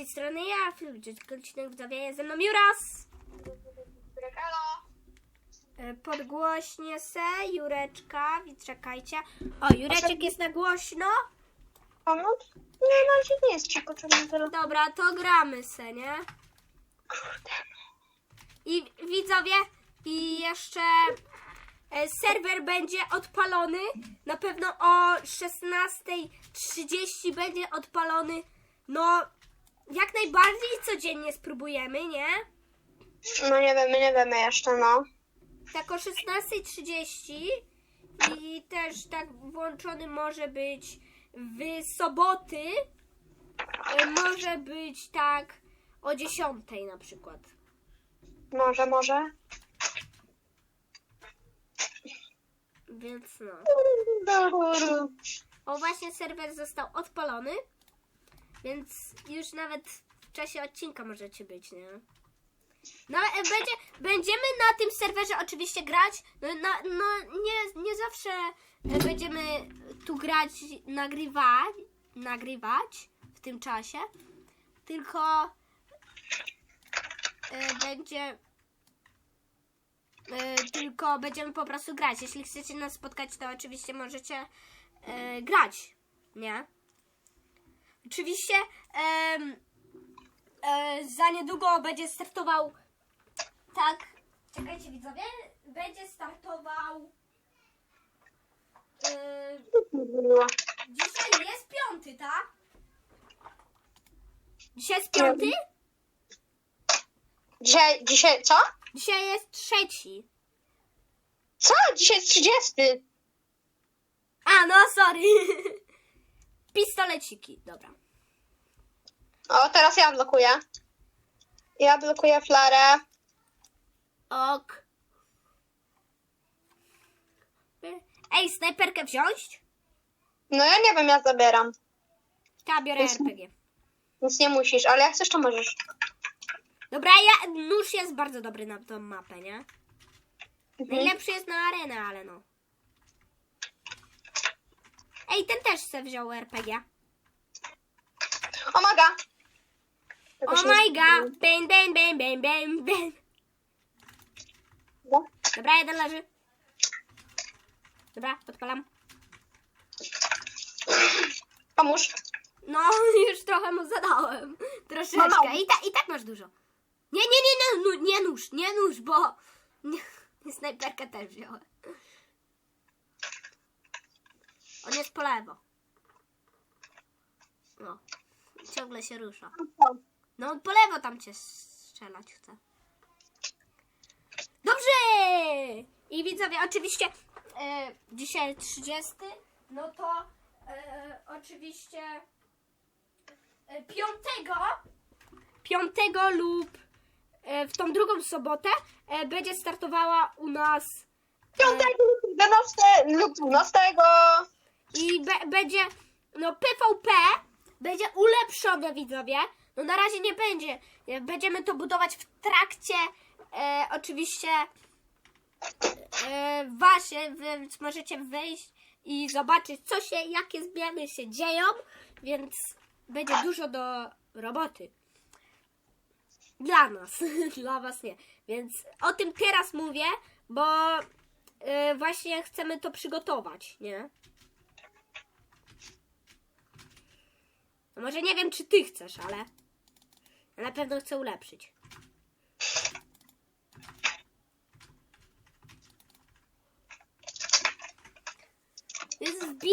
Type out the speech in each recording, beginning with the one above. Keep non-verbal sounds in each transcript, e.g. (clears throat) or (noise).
tej strony ja, Filip Odcinek widzowie, jest ze mną Juras. Halo. E, Podgłośnie se, Jureczka, czekajcie. O, Jureczek jest na głośno. Pomóc? Nie, no się nie jest przekoczony tyle. Dobra, to gramy se, nie? I widzowie, i jeszcze e, serwer będzie odpalony. Na pewno o 16.30 będzie odpalony. No, jak najbardziej codziennie spróbujemy, nie? No nie wiemy, nie wiemy jeszcze, no. Tak o 16.30 i też tak włączony może być w soboty. E, Może być tak o 10 na przykład. Może, może. Więc no. O właśnie serwer został odpalony. Więc już nawet w czasie odcinka możecie być, nie? No e, będzie, będziemy na tym serwerze oczywiście grać. No, no nie, nie zawsze e, będziemy tu grać, nagrywać, nagrywać w tym czasie. Tylko e, będzie tylko będziemy po prostu grać. Jeśli chcecie nas spotkać, to oczywiście możecie grać, nie? Oczywiście em, e, za niedługo będzie startował tak, czekajcie widzowie, będzie startował e, dzisiaj jest piąty, tak? Dzisiaj jest piąty? Dzisiaj, dzisiaj, co? Dzisiaj jest trzeci. Co? Dzisiaj jest 30. A, no sorry. (laughs) Pistoleciki, dobra. O, teraz ja blokuję. Ja blokuję flarę. Ok. Ej, snajperkę wziąć? No ja nie wiem, ja zabieram. Ta, biorę Jest- RPG. Nic nie musisz, ale jak chcesz, to możesz. Dobra, ja, nóż jest bardzo dobry na tą mapę, nie? Mhm. Najlepszy jest na arenę, ale no. Ej, ten też se wziął RPG. Omaga! Tego Oh się my nie god. Bang, bang, bang, bang. No. Dobra, jeden leży. Dobra, odpalam. Pomóż. No, (laughs) już trochę mu zadałem. No, Troszeczkę. no. I, ta, I tak masz dużo. Nie, nie, nie, nie, nu- nie nóż, nie nóż, bo (laughs) nie, snajperkę też wziąłem. On jest po lewo. No, ciągle się rusza. No, on po lewo tam cię strzelać chce. Dobrze! I widzowie, oczywiście e, dzisiaj 30, no to e, oczywiście e, piątego, piątego lub e, w tą drugą sobotę e, będzie startowała u nas 5 lub 11 lub 12. i be, będzie, no PvP będzie ulepszone widzowie. No na razie nie będzie. E, Będziemy to budować w trakcie e, oczywiście e, wasze, więc możecie wejść i zobaczyć co się, jakie zmiany się dzieją, więc będzie dużo do roboty. Dla nas, (laughs) dla was nie. Więc o tym teraz mówię, bo e, właśnie chcemy to przygotować, nie? No może nie wiem, czy ty chcesz, ale na pewno chcę ulepszyć. Więc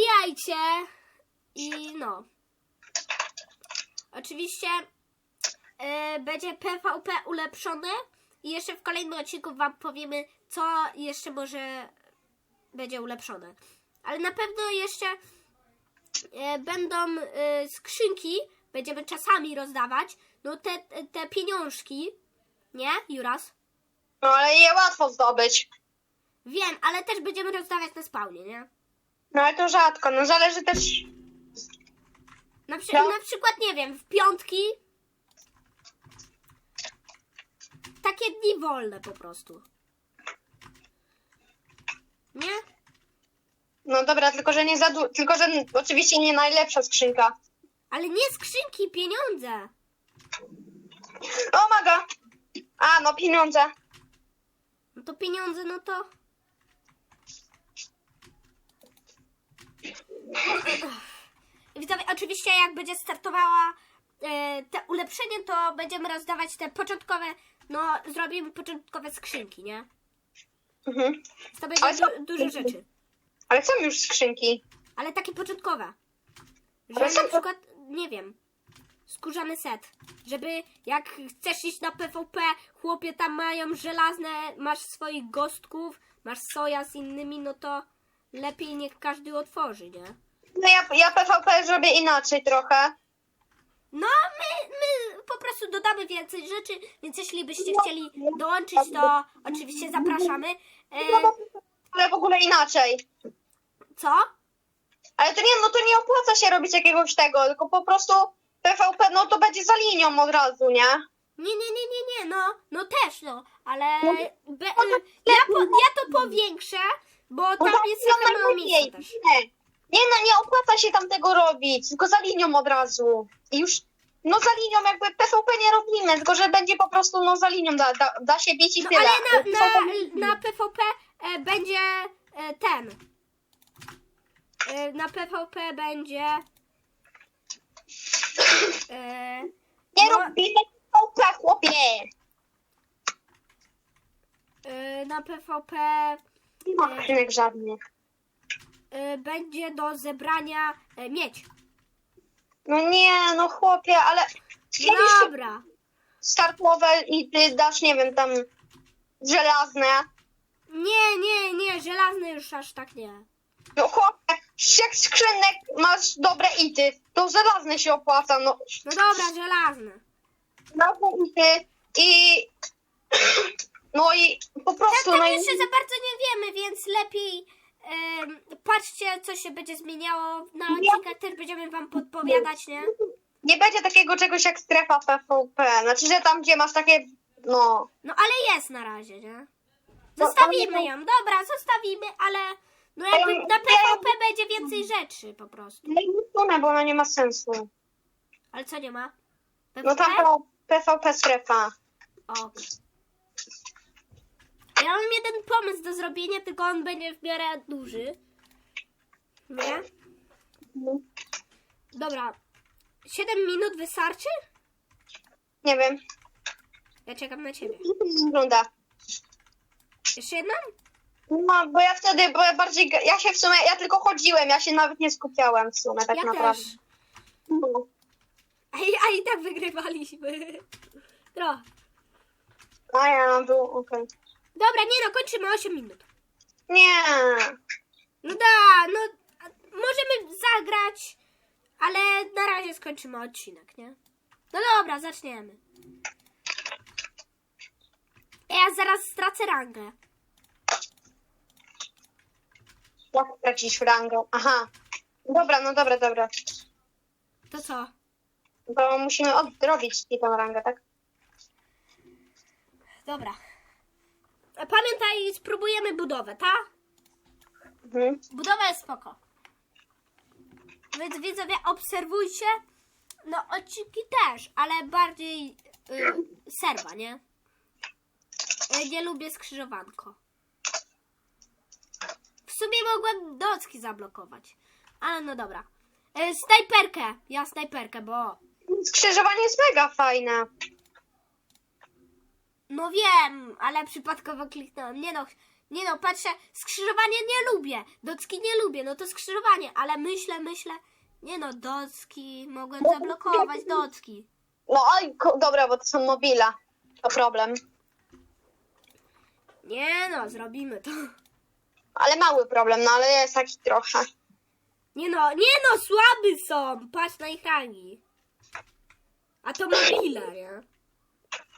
i no. Oczywiście e, będzie PvP ulepszone i jeszcze w kolejnym odcinku wam powiemy, co jeszcze może będzie ulepszone. Ale na pewno jeszcze będą e, skrzynki, będziemy czasami rozdawać, no te, te pieniążki, nie, Juras? No ale je łatwo zdobyć. Wiem, ale też będziemy rozdawać na spawnie, nie? No ale to rzadko, no zależy też. Na, przy, No. na przykład, nie wiem, w piątki takie dni wolne po prostu. Nie? No dobra, tylko że nie za du- tylko że oczywiście nie najlepsza skrzynka. Ale nie skrzynki, pieniądze. O maga! A, no pieniądze. No to pieniądze, no to... (laughs) Widzowie, oczywiście jak będzie startowała e, te ulepszenie, to będziemy rozdawać te początkowe, no zrobimy początkowe skrzynki, nie? Mhm. To będzie Ale co- du- dużo rzeczy. Ale są już skrzynki. Ale takie początkowe. Że Ale są na po- przykład, nie wiem, skórzany set. Żeby jak chcesz iść na PvP, chłopie tam mają żelazne, masz swoich gostków, masz soja z innymi, no to lepiej niech każdy otworzy, nie? No ja, ja PvP zrobię inaczej trochę. No, my, my po prostu dodamy więcej rzeczy, więc jeśli byście chcieli dołączyć, to oczywiście zapraszamy. E, Ale w ogóle inaczej. co? Ale to nie, no to nie opłaca się robić jakiegoś tego, tylko po prostu PvP, no to będzie za linią od razu, nie? Nie, nie, nie, nie, nie, no, no też, no, ale No, be, no ja, po, ja to powiększę, bo No tam to jest no trochę mało najlepiej. miejsca też. Nie, nie, no nie opłaca się tam tego robić, tylko za linią od razu. I już, no za linią jakby PvP nie robimy, tylko że będzie po prostu, no za linią da, da, da się bić i No, tyle. ale na, na, na PvP e, będzie e, ten. E, na PvP będzie. E, Nie no- robimy PvP, chłopie! e, na PvP Nie ma skrzynek żadnych. e, będzie do zebrania e, miedź. No nie, no chłopie, ale No kiedyś dobra. startowe i ty dasz, nie wiem, tam żelazne. Nie, nie, nie, żelazny już aż tak nie. No chłopie, jak skrzynek masz dobre ity, to żelazne się opłaca, no. No dobra, żelazny. Żelazne ity i... (clears throat) No i po prostu... Tam no i- jeszcze za bardzo nie wiemy, więc lepiej em, patrzcie, co się będzie zmieniało. Na odcinkach też będziemy wam podpowiadać, nie? Nie będzie takiego czegoś jak strefa PvP. Znaczy, że tam, gdzie masz takie, no... No ale jest na razie, nie? No, Zostawimy ją, dobra, zostawimy, ale no jakby na PvP będzie więcej rzeczy po prostu. No i usunę, bo ona nie ma sensu. Ale co nie ma? No tam PvP? PvP strefa. O. Ja mam jeden pomysł do zrobienia, tylko on będzie w miarę duży. Nie? Dobra. 7 minut wystarczy? Nie wiem. Ja czekam na ciebie. Jak to wygląda? Jeszcze jedną? No, bo ja wtedy, bo ja bardziej, ja się w sumie, ja tylko chodziłem, ja się nawet nie skupiałem w sumie, tak ja naprawdę. też. No. A i, a i tak wygrywaliśmy. No. A ja mam był, okej. Dobra, nie no, kończymy 8 minut. Nie. No da, no a możemy zagrać, ale na razie skończymy odcinek, nie? No dobra, zaczniemy. Ja zaraz stracę rangę. Jak tracisz rangę? Aha. Dobra, no dobra, dobra. To co? Bo musimy odrobić ci tą rangę, tak? Dobra. A Pamiętaj, spróbujemy budowę, tak? Mhm. Budowa jest spoko. Więc widzowie, obserwujcie. No, odcinki też, ale bardziej y, serwa, nie? Y, nie lubię skrzyżowanko. W sumie mogłem docki zablokować. Ale no dobra. Y, snajperkę. Ja snajperkę, bo... Skrzyżowanie jest mega fajne. No wiem, ale przypadkowo kliknąłem. Nie no, nie no, patrzę, skrzyżowanie nie lubię. Docki nie lubię, no to skrzyżowanie, ale myślę, myślę. Nie no, docki, mogłem zablokować docki. No oj, ko- dobra, bo to są mobile. To problem. Nie no, zrobimy to. Ale mały problem, no ale jest taki trochę. Nie no, nie no, słaby są. Patrz na ich rangi. A to mobile, nie?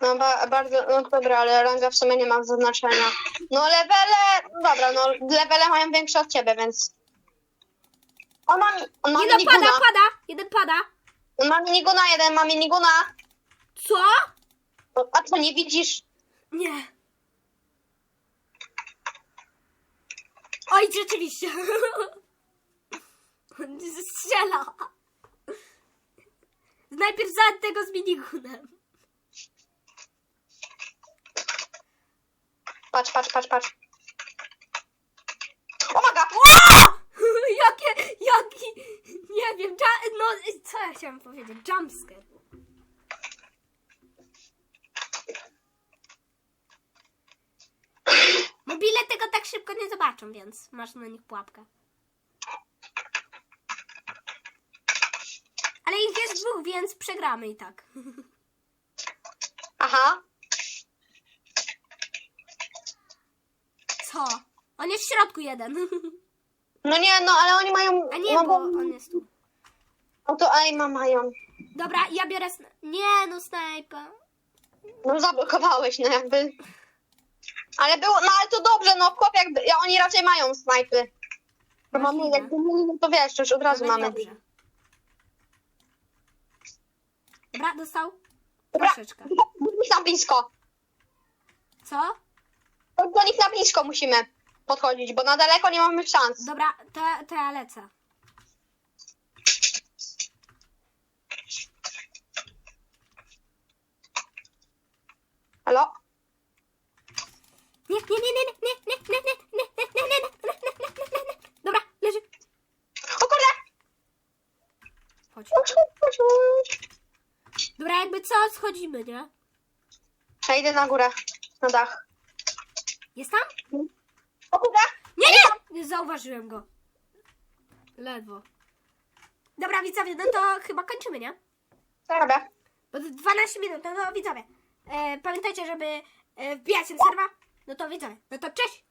No ba- bardzo, no dobra, ale ranga w sumie nie ma znaczenia. No levele, dobra, no levele mają większe od ciebie, więc... On ma, on ma Nie no, pada, miniguna. pada. Jeden pada. On ma miniguna, jeden ma miniguna. Co? A co, nie widzisz? Nie. Oj, rzeczywiście. (laughs) On strzela. Najpierw za tego z minigunem. Patrz, patrz, patrz, patrz. O maga! (laughs) Jakie, jaki, nie wiem, no co ja chciałam powiedzieć, jumpscare. Mobile tego tak szybko nie zobaczą, więc masz na nich pułapkę. Ale ich jest dwóch, więc przegramy i tak. Aha. Co? On jest w środku jeden. No nie, no ale oni mają... A nie, no bo on jest tu. Auto aima mają. Dobra, ja biorę... Sna- nie, no snajpa. No zablokowałeś, no jakby. Ale było, no ale to dobrze, no chłop jakby, ja, oni raczej mają snajpy. To mamy, Możliwe. jakby mieli, no to wiesz, już od razu Nawet mamy. dobrze. Dobra, dostał? Dobra. Troszeczkę. Do nich na blisko. Co? Do nich na blisko musimy podchodzić, bo na daleko nie mamy szans. Dobra, to, to ja lecę. Halo? Nie, nie, nie, nie, nie, nie, nie, nie, nie, nie, nie, nie, nie, nie, nie, nie, nie, nie. Dobra, leży. O kurde! Chodź. Dobra, jakby co, schodzimy, nie? Ja idę na górę, na dach. Jest tam? O kurde! Nie, nie! Nie zauważyłem go. Ledwo. Dobra, widzowie, no to chyba kończymy, nie? Co robię? Bo to 12 minut, no to widzowie. E, pamiętajcie, żeby e, wbijać na serwa. No to widzowie, no to cześć!